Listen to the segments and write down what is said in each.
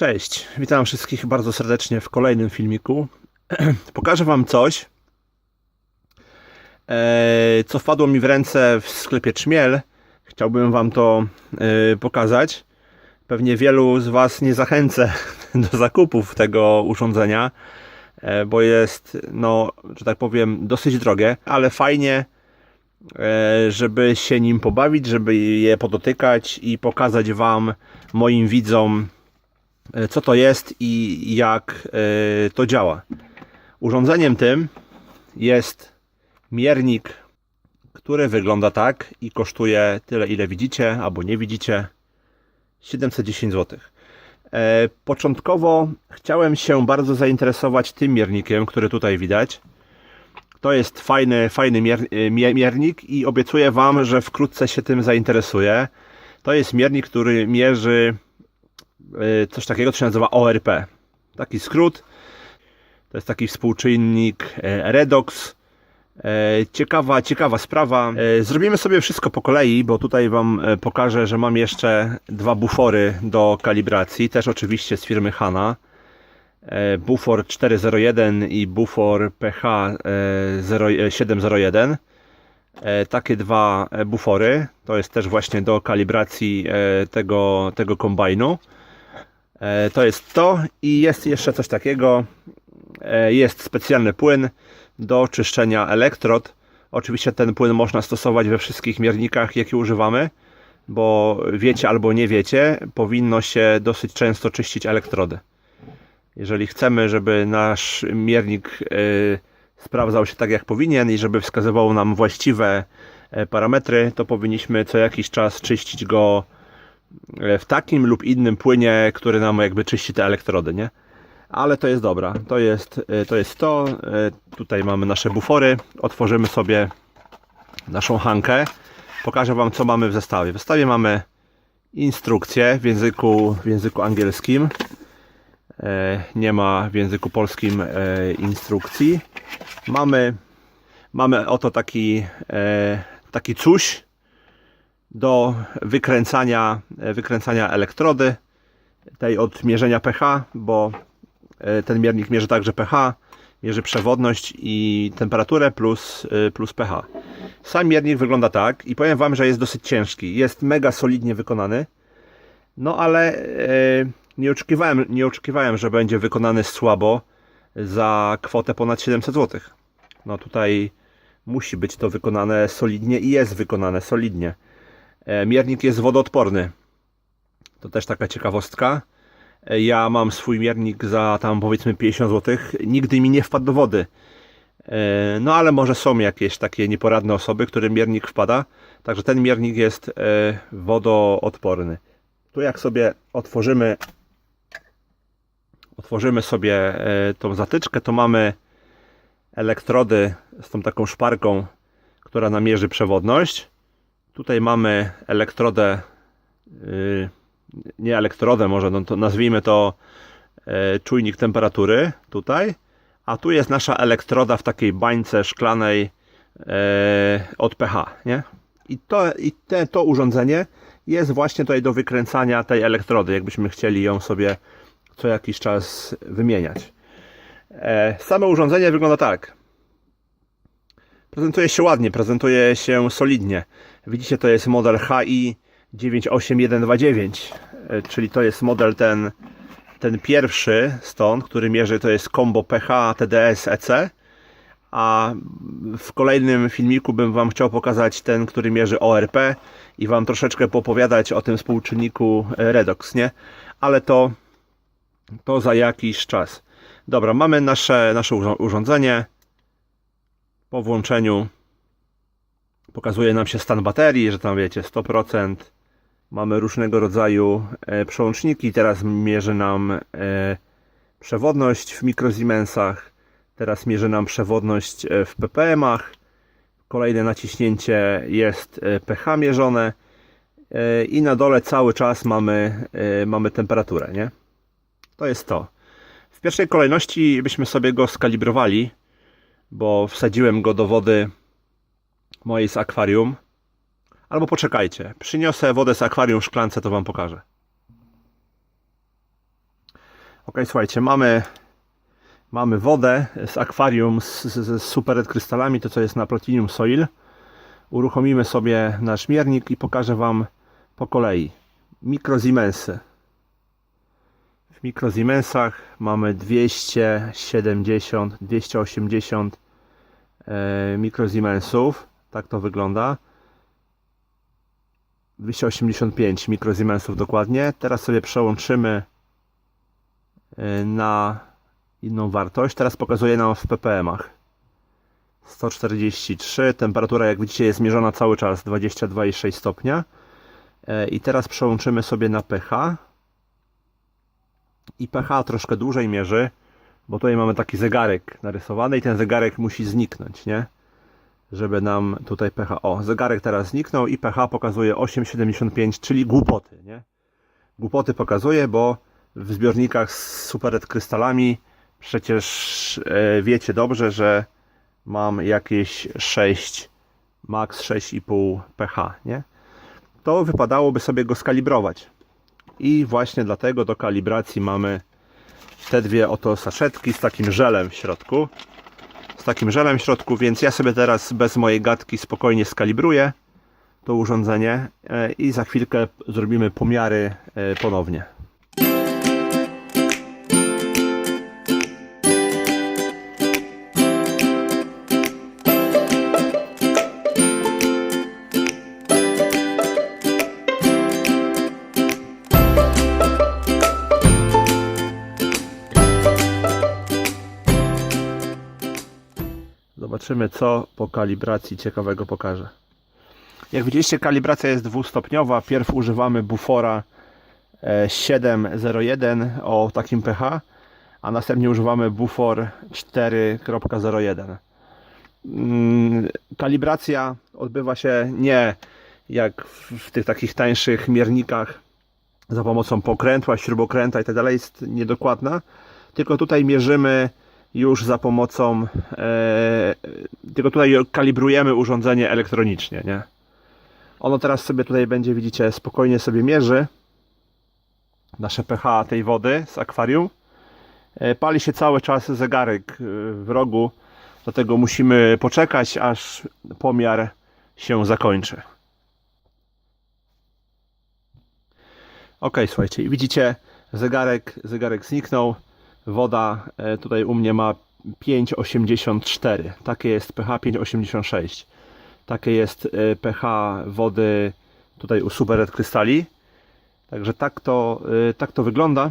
Cześć, witam wszystkich bardzo serdecznie w kolejnym filmiku. Pokażę Wam coś, e, co wpadło mi w ręce w sklepie Trzmiel. Chciałbym Wam to e, pokazać. Pewnie wielu z Was nie zachęcę do zakupów tego urządzenia, e, bo jest, no, że tak powiem, dosyć drogie, ale fajnie, żeby się nim pobawić, żeby je podotykać i pokazać Wam, moim widzom, co to jest i jak e, to działa. Urządzeniem tym jest miernik, który wygląda tak i kosztuje tyle, ile widzicie, albo nie widzicie 710 zł. E, początkowo chciałem się bardzo zainteresować tym miernikiem, który tutaj widać. To jest fajny, fajny mier, miernik i obiecuję Wam, że wkrótce się tym zainteresuję. To jest miernik, który mierzy coś takiego, co się nazywa ORP. Taki skrót. To jest taki współczynnik e, redox. E, ciekawa, ciekawa sprawa. Zrobimy sobie wszystko po kolei, bo tutaj Wam pokażę, że mam jeszcze dwa bufory do kalibracji, też oczywiście z firmy Hana. Bufor 401 i bufor PH 701. Takie dwa bufory. To jest też właśnie do kalibracji tego, tego kombajnu. E, to jest to i jest jeszcze coś takiego. E, jest specjalny płyn do czyszczenia elektrod. Oczywiście ten płyn można stosować we wszystkich miernikach, jakie używamy, bo wiecie albo nie wiecie, powinno się dosyć często czyścić elektrody. Jeżeli chcemy, żeby nasz miernik e, sprawdzał się tak jak powinien i żeby wskazywał nam właściwe parametry, to powinniśmy co jakiś czas czyścić go w takim lub innym płynie, który nam jakby czyści te elektrody, nie? Ale to jest dobra. To jest e, to. Jest to. E, tutaj mamy nasze bufory. Otworzymy sobie naszą hankę. Pokażę Wam, co mamy w zestawie. W zestawie mamy instrukcję w języku, w języku angielskim. E, nie ma w języku polskim instrukcji. Mamy, mamy oto taki, taki coś, do wykręcania, wykręcania elektrody, tej od mierzenia pH, bo e, ten miernik mierzy także pH, mierzy przewodność i temperaturę plus, e, plus pH. Sam miernik wygląda tak i powiem Wam, że jest dosyć ciężki. Jest mega solidnie wykonany, no ale e, nie oczekiwałem, nie oczekiwałem, że będzie wykonany słabo za kwotę ponad 700 zł. No tutaj musi być to wykonane solidnie i jest wykonane solidnie. E, miernik jest wodoodporny. To też taka ciekawostka. E, ja mam swój miernik za tam powiedzmy 50 zł. Nigdy mi nie wpadł do wody. E, no ale może są jakieś takie nieporadne osoby, którym miernik wpada. Także ten miernik jest wodoodporny. Tu jak sobie otworzymy otworzymy sobie tą zatyczkę, to mamy elektrody z tą taką szparką, która namierzy przewodność. Tutaj mamy elektrodę, y, nie elektrodę może, no to nazwijmy to e, czujnik temperatury tutaj, a tu jest nasza elektroda w takiej bańce szklanej e, od pH, nie? I, to, i te, to urządzenie jest właśnie tutaj do wykręcania tej elektrody, jakbyśmy chcieli ją sobie co jakiś czas wymieniać. E, same urządzenie wygląda tak. Prezentuje się ładnie, prezentuje się solidnie. Widzicie, to jest model HI 98129, e, czyli to jest model ten, ten pierwszy stąd, który mierzy, to jest combo PH TDS EC. A w kolejnym filmiku bym Wam chciał pokazać ten, który mierzy ORP i Wam troszeczkę popowiadać o tym współczynniku Redox, nie? Ale to, to za jakiś czas. Dobra, mamy nasze, nasze urządzenie. Po włączeniu pokazuje nam się stan baterii, że tam wiecie 100%. Mamy różnego rodzaju e, przełączniki. Teraz mierzy nam e, przewodność w mikrozimensach. Teraz mierzy nam przewodność e, w ppmach. Kolejne naciśnięcie jest pH mierzone. I na dole cały czas mamy, mamy temperaturę, nie? To jest to. W pierwszej kolejności byśmy sobie go skalibrowali, bo wsadziłem go do wody mojej z akwarium. Albo poczekajcie, przyniosę wodę z akwarium w szklance, to Wam pokażę. Ok, słuchajcie, mamy, mamy wodę z akwarium z, z, z krystalami, to co jest na Platinum Soil. Uruchomimy sobie nasz miernik i pokażę Wam po kolei. Mikrozimensy. W mikrozimensach mamy 270, 280 e, mikrozimensów. Tak to wygląda. 285 mikrozimensów dokładnie. Teraz sobie przełączymy e, na inną wartość. Teraz pokazuje nam w ppm-ach. 143. Temperatura, jak widzicie, jest mierzona cały czas 22,6 stopnia. E, I teraz przełączymy sobie na pH. I pH troszkę dłużej mierzy, bo tutaj mamy taki zegarek narysowany i ten zegarek musi zniknąć, nie? Żeby nam tutaj pH. O, zegarek teraz zniknął i pH pokazuje 8,75, czyli głupoty, nie? Głupoty pokazuje, bo w zbiornikach z super krystalami przecież e, wiecie dobrze, że mam jakieś 6, max 6,5 pH, nie? To wypadałoby sobie go skalibrować. I właśnie dlatego do kalibracji mamy te dwie oto saszetki z takim żelem w środku. Z takim żelem w środku, więc ja sobie teraz bez mojej gadki spokojnie skalibruję to urządzenie e, i za chwilkę zrobimy pomiary e, ponownie. Zobaczymy, co po kalibracji ciekawego pokaże. Jak widzieliście, kalibracja jest dwustopniowa. Pierw używamy bufora e, 701 o takim pH, a następnie używamy bufor 4.01. Mm, Kalibracja odbywa się nie jak w tych takich tańszych miernikach za pomocą pokrętła, śrubokręta itd. jest niedokładna, tylko tutaj mierzymy już za pomocą e, tylko tutaj kalibrujemy urządzenie elektronicznie, nie? Ono teraz sobie tutaj będzie, widzicie, spokojnie sobie mierzy nasze pH tej wody z akwarium. E, Pali się cały czas zegarek e, w rogu, dlatego musimy poczekać, aż pomiar się zakończy. Ok, słuchajcie, widzicie, zegarek, zegarek zniknął. Woda e, tutaj u mnie ma 5,84. Takie jest pH 5,86. Takie jest e, pH wody tutaj u Super Krystali. Także tak to, e, tak to wygląda.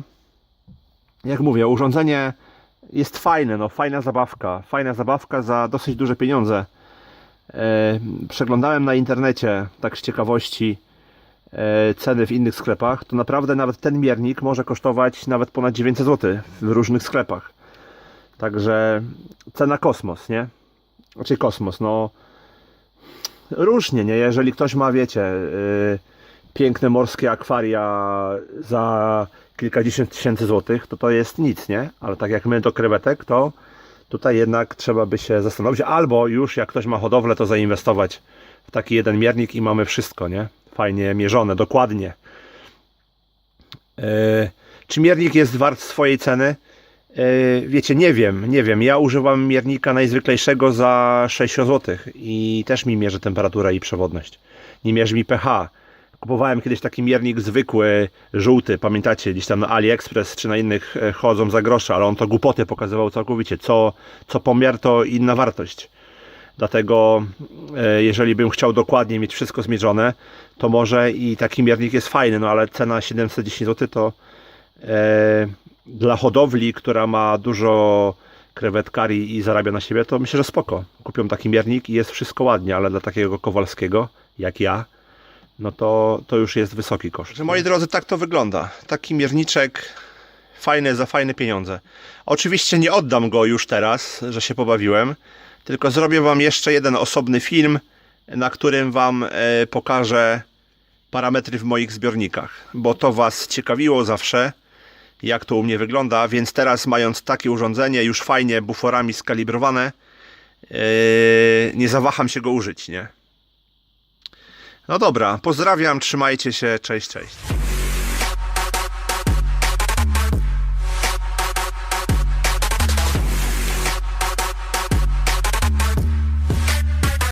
Jak mówię, urządzenie jest fajne, no fajna zabawka. Fajna zabawka za dosyć duże pieniądze. Przeglądałem na internecie, tak z ciekawości, ceny w innych sklepach, to naprawdę nawet ten miernik może kosztować nawet ponad 900 zł w różnych sklepach. Także cena kosmos, nie? Znaczy kosmos, no różnie, nie? Jeżeli ktoś ma, wiecie, yy, piękne morskie akwaria za kilkadziesiąt tysięcy złotych, to to jest nic, nie? Ale tak jak my do krewetek, to tutaj jednak trzeba by się zastanowić, albo już jak ktoś ma hodowlę, to zainwestować w taki jeden miernik i mamy wszystko, nie? Fajnie mierzone, dokładnie. Yy, czy miernik jest wart swojej ceny? Yy, wiecie, nie wiem, nie wiem. Ja używam miernika najzwyklejszego za 60 zł i też mi mierzy temperaturę i przewodność. Nie mierzy mi pH. Kupowałem kiedyś taki miernik zwykły, żółty, pamiętacie, gdzieś tam na AliExpress czy na innych e, chodzą za grosze, ale on to głupoty pokazywał całkowicie. Co, co pomiar, to inna wartość. Dlatego, e, jeżeli bym chciał dokładnie mieć wszystko zmierzone, to może i taki miernik jest fajny, no ale cena 710 zł to e, dla hodowli, która ma dużo krewetkarii i zarabia na siebie, to myślę, że spoko. Kupią taki miernik i jest wszystko ładnie, ale dla takiego Kowalskiego, jak ja, no to, to już jest wysoki koszt. Moi drodzy, tak to wygląda. Taki mierniczek fajny za fajne pieniądze. Oczywiście nie oddam go już teraz, że się pobawiłem, tylko zrobię Wam jeszcze jeden osobny film, na którym Wam e, pokażę parametry w moich zbiornikach, bo to Was ciekawiło zawsze, jak to u mnie wygląda, więc teraz mając takie urządzenie, już fajnie buforami skalibrowane, e, nie zawaham się go użyć, nie? No dobra, pozdrawiam, trzymajcie się, cześć, cześć.